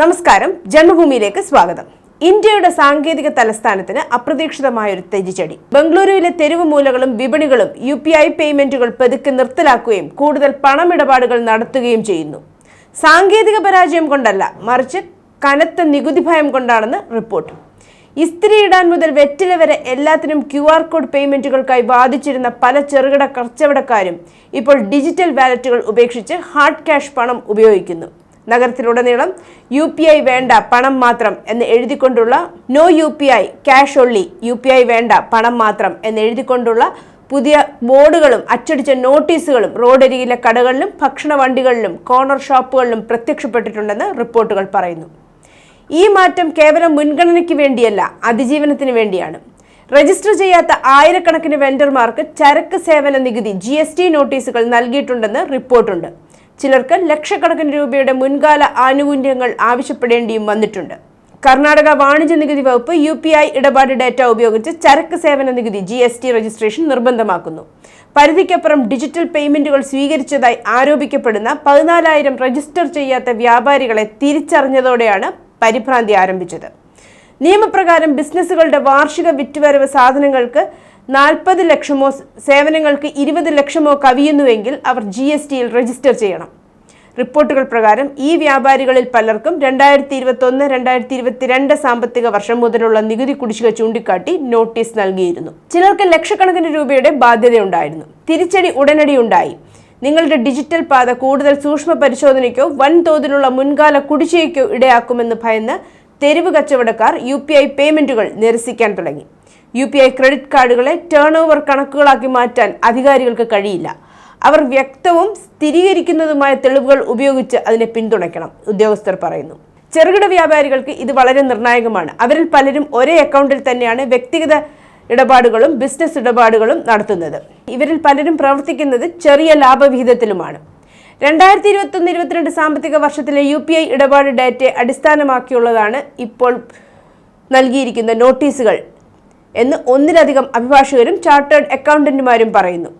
നമസ്കാരം. ജന്മഭൂമിയിലേക്ക് സ്വാഗതം. ഇന്ത്യയുടെ സാങ്കേതിക തലസ്ഥാനത്തിന് അപ്രതീക്ഷിതമായ ഒരു തെജിച്ചടി. ബംഗളൂരുവിലെ തെരുവ് മൂലകളും വിപണികളും യു പി ഐ പേയ്മെന്റുകൾ പതുക്കെ നിർത്തലാക്കുകയും കൂടുതൽ പണമിടപാടുകൾ നടത്തുകയും ചെയ്യുന്നു. സാങ്കേതിക പരാജയം കൊണ്ടല്ല മറിച്ച് കനത്ത നികുതി ഭയം കൊണ്ടാണെന്ന് റിപ്പോർട്ട്. ഇസ്തിരി ഇടാൻ മുതൽ വെറ്റില വരെ എല്ലാത്തിനും ക്യു ആർ കോഡ് പേയ്മെന്റുകൾക്കായി ബാധിച്ചിരുന്ന പല ചെറുകിട കച്ചവടക്കാരും ഇപ്പോൾ ഡിജിറ്റൽ വാലറ്റുകൾ ഉപേക്ഷിച്ച് ഹാർഡ് ക്യാഷ് പണം ഉപയോഗിക്കുന്നു. നഗരത്തിലുടനീളം യു പി ഐ വേണ്ട പണം മാത്രം എന്ന് എഴുതിക്കൊണ്ടുള്ള no U P I cash only U P I വേണ്ട പണം മാത്രം എന്ന് എഴുതിക്കൊണ്ടുള്ള പുതിയ ബോർഡുകളും അച്ചടിച്ച നോട്ടീസുകളും റോഡരികിലെ കടകളിലും ഭക്ഷണ വണ്ടികളിലും കോർണർ ഷോപ്പുകളിലും പ്രത്യക്ഷപ്പെട്ടിട്ടുണ്ടെന്ന് റിപ്പോർട്ടുകൾ പറയുന്നു. ഈ മാറ്റം കേവലം മുൻഗണനയ്ക്ക് വേണ്ടിയല്ല അതിജീവനത്തിന് വേണ്ടിയാണ്. രജിസ്റ്റർ ചെയ്യാത്ത ആയിരക്കണക്കിന് വെണ്ടർമാർക്ക് ചരക്ക് സേവന നികുതി ജി നോട്ടീസുകൾ നൽകിയിട്ടുണ്ടെന്ന് റിപ്പോർട്ടുണ്ട്. ചിലർക്ക് ലക്ഷക്കണക്കിന് രൂപയുടെ മുൻകാല ആനുകൂല്യങ്ങൾ ആവശ്യപ്പെടേണ്ടിയും വന്നിട്ടുണ്ട്. കർണാടക വാണിജ്യ നികുതി വകുപ്പ് യു പി ഐ ഇടപാട് ഡാറ്റ ഉപയോഗിച്ച് ചരക്ക് സേവന നികുതി ജി എസ് ടി രജിസ്ട്രേഷൻ നിർബന്ധമാക്കുന്നു. പരിധിക്കപ്പുറം ഡിജിറ്റൽ പേയ്മെന്റുകൾ സ്വീകരിച്ചതായി ആരോപിക്കപ്പെടുന്ന പതിനാലായിരം രജിസ്റ്റർ ചെയ്യാത്ത വ്യാപാരികളെ തിരിച്ചറിഞ്ഞതോടെയാണ് പരിഭ്രാന്തി ആരംഭിച്ചത്. നിയമപ്രകാരം ബിസിനസ്സുകളുടെ വാർഷിക വിറ്റുവരവ് സാധനങ്ങൾക്ക് നാൽപ്പത് ലക്ഷമോ സേവനങ്ങൾക്ക് ഇരുപത് ലക്ഷമോ കവിയുന്നുവെങ്കിൽ അവർ ജി എസ് ടിയിൽ രജിസ്റ്റർ ചെയ്യണം. റിപ്പോർട്ടുകൾ പ്രകാരം ഈ വ്യാപാരികളിൽ പലർക്കും രണ്ടായിരത്തി ഇരുപത്തൊന്ന് രണ്ടായിരത്തി ഇരുപത്തിരണ്ട് സാമ്പത്തിക വർഷം മുതലുള്ള നികുതി കുടിശ്ശിക ചൂണ്ടിക്കാട്ടി നോട്ടീസ് നൽകിയിരുന്നു. ചിലർക്ക് ലക്ഷക്കണക്കിന് രൂപയുടെ ബാധ്യതയുണ്ടായിരുന്നു. തിരിച്ചടി ഉടനടി ഉണ്ടായി. നിങ്ങളുടെ ഡിജിറ്റൽ പാത കൂടുതൽ സൂക്ഷ്മ പരിശോധനയ്ക്കോ വൻതോതിലുള്ള മുൻകാല കുടിശ്ശികയ്ക്കോ ഇടയാക്കുമെന്ന് ഭയന്ന് തെരുവ് കച്ചവടക്കാർ യു പി ഐ പേയ്മെന്റുകൾ നിരസിക്കാൻ തുടങ്ങി. യു പി ഐ ക്രെഡിറ്റ് കാർഡുകളെ ടേൺ ഓവർ കണക്കുകളാക്കി മാറ്റാൻ അധികാരികൾക്ക് കഴിയില്ല. അവർ വ്യക്തവും സ്ഥിരീകരിക്കുന്നതുമായ തെളിവുകൾ ഉപയോഗിച്ച് അതിനെ പിന്തുണയ്ക്കണം ഉദ്യോഗസ്ഥർ പറയുന്നു. ചെറുകിട വ്യാപാരികൾക്ക് ഇത് വളരെ നിർണായകമാണ്. അവരിൽ പലരും ഒരേ അക്കൗണ്ടിൽ തന്നെയാണ് വ്യക്തിഗത ഇടപാടുകളും ബിസിനസ് ഇടപാടുകളും നടത്തുന്നത്. ഇവരിൽ പലരും പ്രവർത്തിക്കുന്നത് ചെറിയ ലാഭവിഹിതത്തിലുമാണ്. രണ്ടായിരത്തി ഇരുപത്തൊന്ന് ഇരുപത്തിരണ്ട് സാമ്പത്തിക വർഷത്തിലെ യു പി ഐ ഇടപാട് ഡാറ്റയെ അടിസ്ഥാനമാക്കിയുള്ളതാണ് ഇപ്പോൾ നൽകിയിരിക്കുന്ന നോട്ടീസുകൾ. എന്ന് ഒന്നിലധികം അഭിഭാഷകരും ചാർട്ടേഡ് അക്കൗണ്ടന്റുമാരും പറയുന്നു.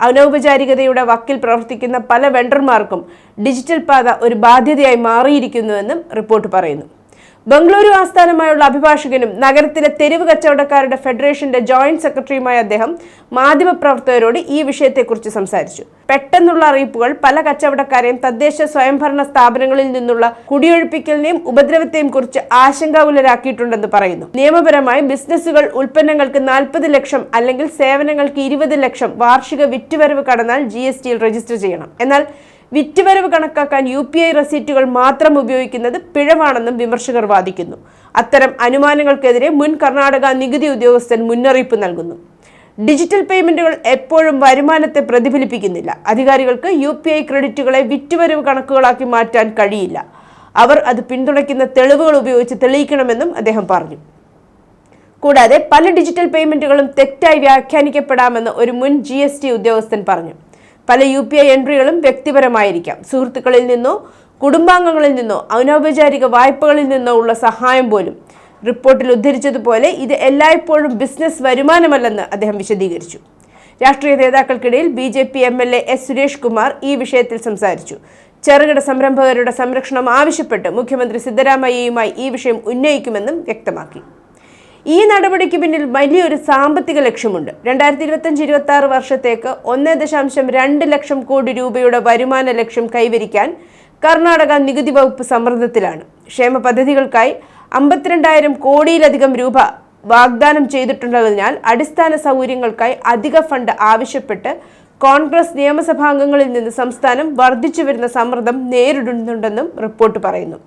അനൗപചാരികതയുടെ വക്കിൽ പ്രവർത്തിക്കുന്ന പല വെണ്ടർമാർക്കും ഡിജിറ്റൽ പാത ഒരു ബാധ്യതയായി മാറിയിരിക്കുന്നുവെന്നും റിപ്പോർട്ട് പറയുന്നു. ബംഗളൂരു ആസ്ഥാനമായുള്ള അഭിഭാഷകനും നഗരത്തിലെ തെരുവ് കച്ചവടക്കാരുടെ ഫെഡറേഷന്റെ ജോയിന്റ് സെക്രട്ടറിയുമായ അദ്ദേഹം മാധ്യമപ്രവർത്തകരോട് ഈ വിഷയത്തെക്കുറിച്ച് സംസാരിച്ചു. പെട്ടെന്നുള്ള അറിയിപ്പുകൾ പല കച്ചവടക്കാരെയും തദ്ദേശ സ്വയംഭരണ സ്ഥാപനങ്ങളിൽ നിന്നുള്ള കുടിയൊഴിപ്പിക്കലിനെയും ഉപദ്രവത്തെയും കുറിച്ച് ആശങ്കാകുലരാക്കിയിട്ടുണ്ടെന്ന് പറയുന്നു. നിയമപരമായി ബിസിനസ്സുകൾ ഉൽപ്പന്നങ്ങൾക്ക് നാൽപ്പത് ലക്ഷം അല്ലെങ്കിൽ സേവനങ്ങൾക്ക് ഇരുപത് ലക്ഷം വാർഷിക വിറ്റുവരവ് കടന്നാൽ ജി രജിസ്റ്റർ ചെയ്യണം. എന്നാൽ വിറ്റുവരവ് കണക്കാക്കാൻ യു പി ഐ റെസീറ്റുകൾ മാത്രം ഉപയോഗിക്കുന്നത് പിഴവാണെന്നും വിമർശകർ വാദിക്കുന്നു. അത്തരം അനുമാനങ്ങൾക്കെതിരെ മുൻ കർണാടക നികുതി ഉദ്യോഗസ്ഥൻ മുന്നറിയിപ്പ് നൽകുന്നു. ഡിജിറ്റൽ പേയ്മെന്റുകൾ എപ്പോഴും വരുമാനത്തെ പ്രതിഫലിപ്പിക്കുന്നില്ല. അധികാരികൾക്ക് യു പി ഐ ക്രെഡിറ്റുകളെ വിറ്റുവരവ് കണക്കുകളാക്കി മാറ്റാൻ കഴിയില്ല. അവർ അത് പിന്തുണയ്ക്കുന്ന തെളിവുകൾ ഉപയോഗിച്ച് തെളിയിക്കണമെന്നും അദ്ദേഹം പറഞ്ഞു. കൂടാതെ പല ഡിജിറ്റൽ പേയ്മെന്റുകളും തെറ്റായി വ്യാഖ്യാനിക്കപ്പെടാമെന്ന് ഒരു മുൻ ജി ഉദ്യോഗസ്ഥൻ പറഞ്ഞു. പല യു പി ഐ എൻട്രികളും വ്യക്തിപരമായിരിക്കാം. സുഹൃത്തുക്കളിൽ നിന്നോ കുടുംബാംഗങ്ങളിൽ നിന്നോ അനൗപചാരിക വായ്പകളിൽ നിന്നോ ഉള്ള സഹായം പോലും. റിപ്പോർട്ടിൽ ഉദ്ധരിച്ചതുപോലെ ഇത് എല്ലായ്പ്പോഴും ബിസിനസ് വരുമാനമല്ലെന്ന് അദ്ദേഹം വിശദീകരിച്ചു. രാഷ്ട്രീയ നേതാക്കൾക്കിടയിൽ B J P M L A S Suresh Kumar ഈ വിഷയത്തിൽ സംസാരിച്ചു. ചെറുകിട സംരംഭകരുടെ സംരക്ഷണം ആവശ്യപ്പെട്ട് മുഖ്യമന്ത്രി സിദ്ധരാമയ്യയുമായി ഈ വിഷയം ഉന്നയിക്കുമെന്നും വ്യക്തമാക്കി. ഈ നടപടിക്ക് പിന്നിൽ വലിയൊരു സാമ്പത്തിക ലക്ഷ്യമുണ്ട്. രണ്ടായിരത്തി ഇരുപത്തഞ്ച് ഇരുപത്തി ആറ് വർഷത്തേക്ക് ഒന്ന് ദശാംശം രണ്ട് ലക്ഷം കോടി രൂപയുടെ വരുമാന ലക്ഷ്യം കൈവരിക്കാൻ കർണാടക നികുതി വകുപ്പ് സമ്മർദ്ദത്തിലാണ്. ക്ഷേമ പദ്ധതികൾക്കായി അമ്പത്തിരണ്ടായിരം കോടിയിലധികം രൂപ വാഗ്ദാനം ചെയ്തിട്ടുള്ളതിനാൽ അടിസ്ഥാന സൗകര്യങ്ങൾക്കായി അധിക ഫണ്ട് ആവശ്യപ്പെട്ട് കോൺഗ്രസ് നിയമസഭാംഗങ്ങളിൽ നിന്ന് സംസ്ഥാനം വർദ്ധിച്ചു വരുന്ന സമ്മർദ്ദം നേരിടുന്നുണ്ടെന്നും റിപ്പോർട്ട് പറയുന്നു.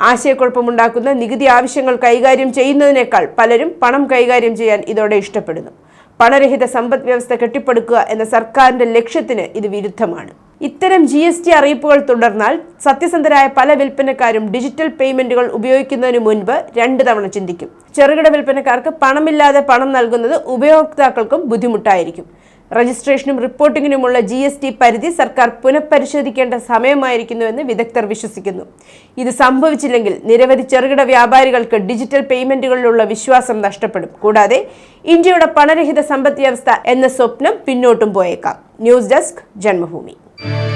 ആശയക്കുഴപ്പമുണ്ടാക്കുന്ന നികുതി ആവശ്യങ്ങൾ കൈകാര്യം ചെയ്യുന്നതിനേക്കാൾ പലരും പണം കൈകാര്യം ചെയ്യാൻ ഇതോടെ ഇഷ്ടപ്പെടുന്നു. പണരഹിത സമ്പദ് വ്യവസ്ഥ കെട്ടിപ്പടുക്കുക എന്ന സർക്കാരിന്റെ ലക്ഷ്യത്തിന് ഇത് വിരുദ്ധമാണ്. ഇത്തരം ജി എസ് ടി അറിയിപ്പുകൾ തുടർന്നാൽ സത്യസന്ധരായ പല വിൽപ്പനക്കാരും ഡിജിറ്റൽ പേയ്മെന്റുകൾ ഉപയോഗിക്കുന്നതിന് മുൻപ് രണ്ട് തവണ ചിന്തിക്കും. ചെറുകിട വിൽപ്പനക്കാർക്ക് പണമില്ലാതെ പണം നൽകുന്നത് ഉപയോക്താക്കൾക്കും ബുദ്ധിമുട്ടായിരിക്കും. രജിസ്ട്രേഷനും റിപ്പോർട്ടിങ്ങിനുമുള്ള ജി എസ് ടി പരിധി സർക്കാർ പുനഃപരിശോധിക്കേണ്ട സമയമായിരിക്കുന്നുവെന്ന് വിദഗ്ധർ വിശ്വസിക്കുന്നു. ഇത് സംഭവിച്ചില്ലെങ്കിൽ നിരവധി ചെറുകിട വ്യാപാരികൾക്ക് ഡിജിറ്റൽ പേയ്മെന്റുകളിലുള്ള വിശ്വാസം നഷ്ടപ്പെടും. കൂടാതെ ഇന്ത്യയുടെ പണരഹിത സമ്പദ് വ്യവസ്ഥ എന്ന സ്വപ്നം പിന്നോട്ടും പോയേക്കാം. News desk Janmabhumi. thank you